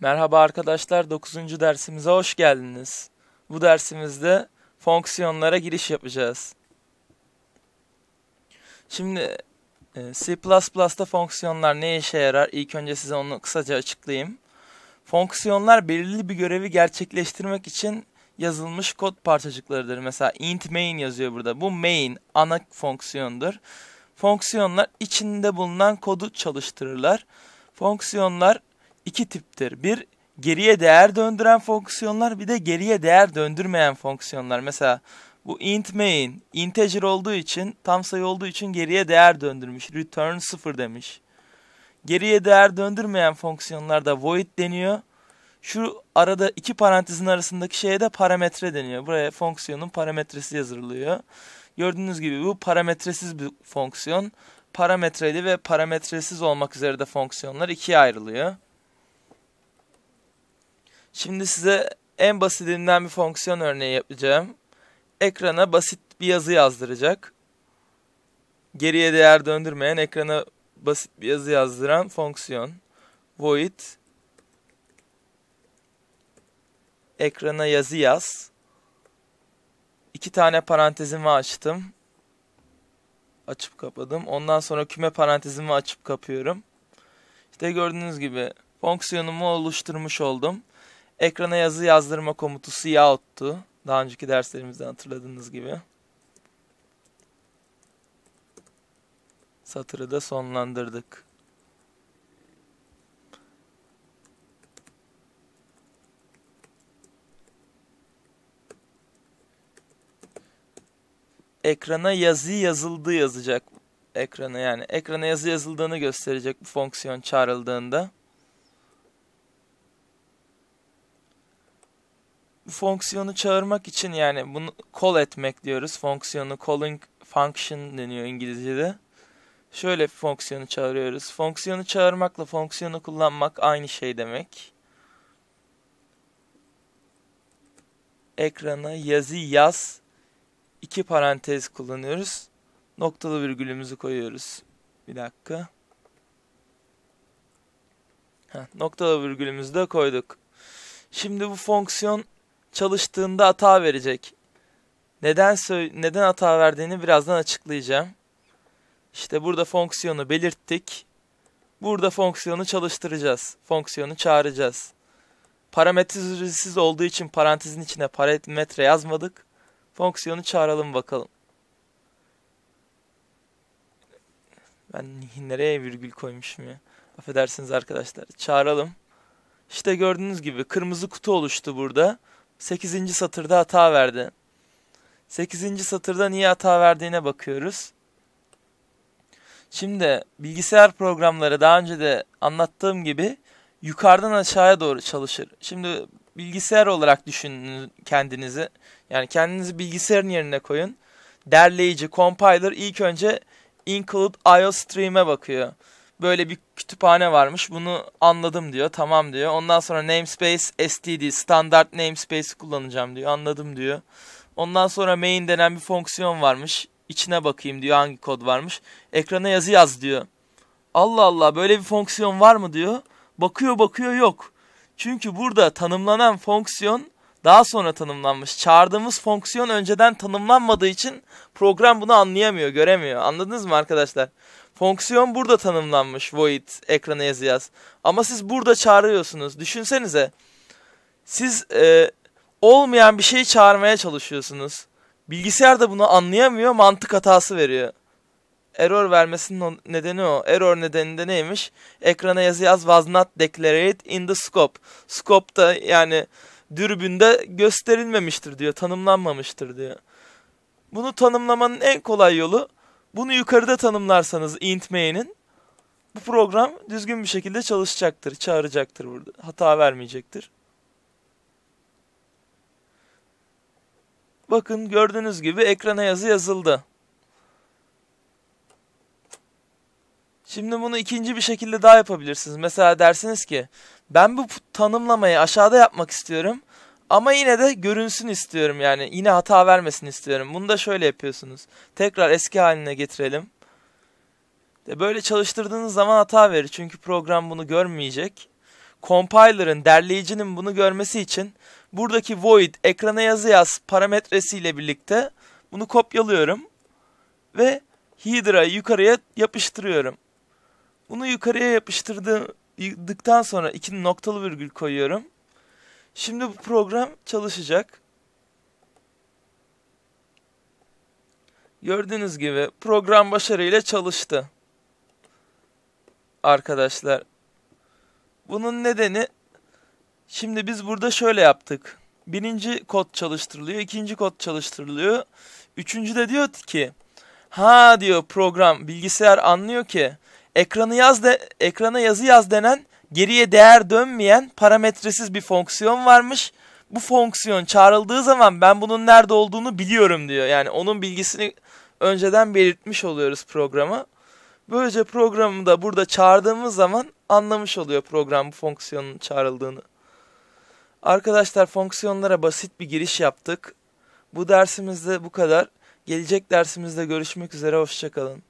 Merhaba arkadaşlar 9. dersimize hoş geldiniz. Bu dersimizde fonksiyonlara giriş yapacağız. Şimdi e, C++'da fonksiyonlar ne işe yarar? İlk önce size onu kısaca açıklayayım. Fonksiyonlar belirli bir görevi gerçekleştirmek için yazılmış kod parçacıklarıdır. Mesela int main yazıyor burada. Bu main ana fonksiyondur. Fonksiyonlar içinde bulunan kodu çalıştırırlar. Fonksiyonlar iki tiptir. Bir geriye değer döndüren fonksiyonlar bir de geriye değer döndürmeyen fonksiyonlar. Mesela bu int main integer olduğu için tam sayı olduğu için geriye değer döndürmüş. Return 0 demiş. Geriye değer döndürmeyen fonksiyonlarda void deniyor. Şu arada iki parantezin arasındaki şeye de parametre deniyor. Buraya fonksiyonun parametresi yazılıyor. Gördüğünüz gibi bu parametresiz bir fonksiyon. Parametreli ve parametresiz olmak üzere de fonksiyonlar ikiye ayrılıyor. Şimdi size en basitinden bir fonksiyon örneği yapacağım. Ekrana basit bir yazı yazdıracak. Geriye değer döndürmeyen ekrana basit bir yazı yazdıran fonksiyon. Void ekrana yazı yaz. İki tane parantezimi açtım. Açıp kapadım. Ondan sonra küme parantezimi açıp kapıyorum. İşte gördüğünüz gibi fonksiyonumu oluşturmuş oldum. Ekrana yazı yazdırma komutu cout'tu. Daha önceki derslerimizden hatırladığınız gibi. Satırı da sonlandırdık. Ekrana yazı yazıldı yazacak. Ekrana yani. Ekrana yazı yazıldığını gösterecek bu fonksiyon çağrıldığında. Fonksiyonu çağırmak için yani bunu call etmek diyoruz. Fonksiyonu calling function deniyor İngilizce'de. Şöyle bir fonksiyonu çağırıyoruz. Fonksiyonu çağırmakla fonksiyonu kullanmak aynı şey demek. Ekrana yazı yaz iki parantez kullanıyoruz. Noktalı virgülümüzü koyuyoruz. Bir dakika. Heh, noktalı virgülümüzü de koyduk. Şimdi bu fonksiyon çalıştığında hata verecek. Neden neden hata verdiğini birazdan açıklayacağım. İşte burada fonksiyonu belirttik. Burada fonksiyonu çalıştıracağız. Fonksiyonu çağıracağız. Parametresiz olduğu için parantezin içine parametre yazmadık. Fonksiyonu çağıralım bakalım. Ben nereye virgül koymuşum ya. Affedersiniz arkadaşlar. Çağıralım. İşte gördüğünüz gibi kırmızı kutu oluştu burada. 8. satırda hata verdi. 8. satırda niye hata verdiğine bakıyoruz. Şimdi bilgisayar programları daha önce de anlattığım gibi yukarıdan aşağıya doğru çalışır. Şimdi bilgisayar olarak düşünün kendinizi. Yani kendinizi bilgisayarın yerine koyun. Derleyici, compiler ilk önce include IO stream'e bakıyor böyle bir kütüphane varmış. Bunu anladım diyor. Tamam diyor. Ondan sonra namespace std standart namespace kullanacağım diyor. Anladım diyor. Ondan sonra main denen bir fonksiyon varmış. İçine bakayım diyor hangi kod varmış. Ekrana yazı yaz diyor. Allah Allah böyle bir fonksiyon var mı diyor. Bakıyor bakıyor yok. Çünkü burada tanımlanan fonksiyon daha sonra tanımlanmış. Çağırdığımız fonksiyon önceden tanımlanmadığı için program bunu anlayamıyor, göremiyor. Anladınız mı arkadaşlar? Fonksiyon burada tanımlanmış void ekrana yazı yaz. Ama siz burada çağırıyorsunuz. Düşünsenize. Siz e, olmayan bir şeyi çağırmaya çalışıyorsunuz. Bilgisayar da bunu anlayamıyor, mantık hatası veriyor. Error vermesinin nedeni o. Error nedeni de neymiş? Ekrana yazı yaz was not declared in the scope. Scope'da yani dürbünde gösterilmemiştir diyor, tanımlanmamıştır diyor. Bunu tanımlamanın en kolay yolu bunu yukarıda tanımlarsanız int main'in bu program düzgün bir şekilde çalışacaktır, çağıracaktır burada. Hata vermeyecektir. Bakın gördüğünüz gibi ekrana yazı yazıldı. Şimdi bunu ikinci bir şekilde daha yapabilirsiniz. Mesela dersiniz ki ben bu tanımlamayı aşağıda yapmak istiyorum. Ama yine de görünsün istiyorum yani. Yine hata vermesin istiyorum. Bunu da şöyle yapıyorsunuz. Tekrar eski haline getirelim. Böyle çalıştırdığınız zaman hata verir. Çünkü program bunu görmeyecek. compiler'ın, derleyicinin bunu görmesi için buradaki void ekrana yazı yaz parametresiyle birlikte bunu kopyalıyorum ve header'a yukarıya yapıştırıyorum. Bunu yukarıya yapıştırdıktan sonra iki noktalı virgül koyuyorum. Şimdi bu program çalışacak. Gördüğünüz gibi program başarıyla çalıştı. Arkadaşlar. Bunun nedeni şimdi biz burada şöyle yaptık. Birinci kod çalıştırılıyor, ikinci kod çalıştırılıyor. Üçüncü de diyor ki ha diyor program bilgisayar anlıyor ki ekranı yaz de ekrana yazı yaz denen geriye değer dönmeyen parametresiz bir fonksiyon varmış. Bu fonksiyon çağrıldığı zaman ben bunun nerede olduğunu biliyorum diyor. Yani onun bilgisini önceden belirtmiş oluyoruz programa. Böylece programı da burada çağırdığımız zaman anlamış oluyor program bu fonksiyonun çağrıldığını. Arkadaşlar fonksiyonlara basit bir giriş yaptık. Bu dersimizde bu kadar. Gelecek dersimizde görüşmek üzere. Hoşçakalın.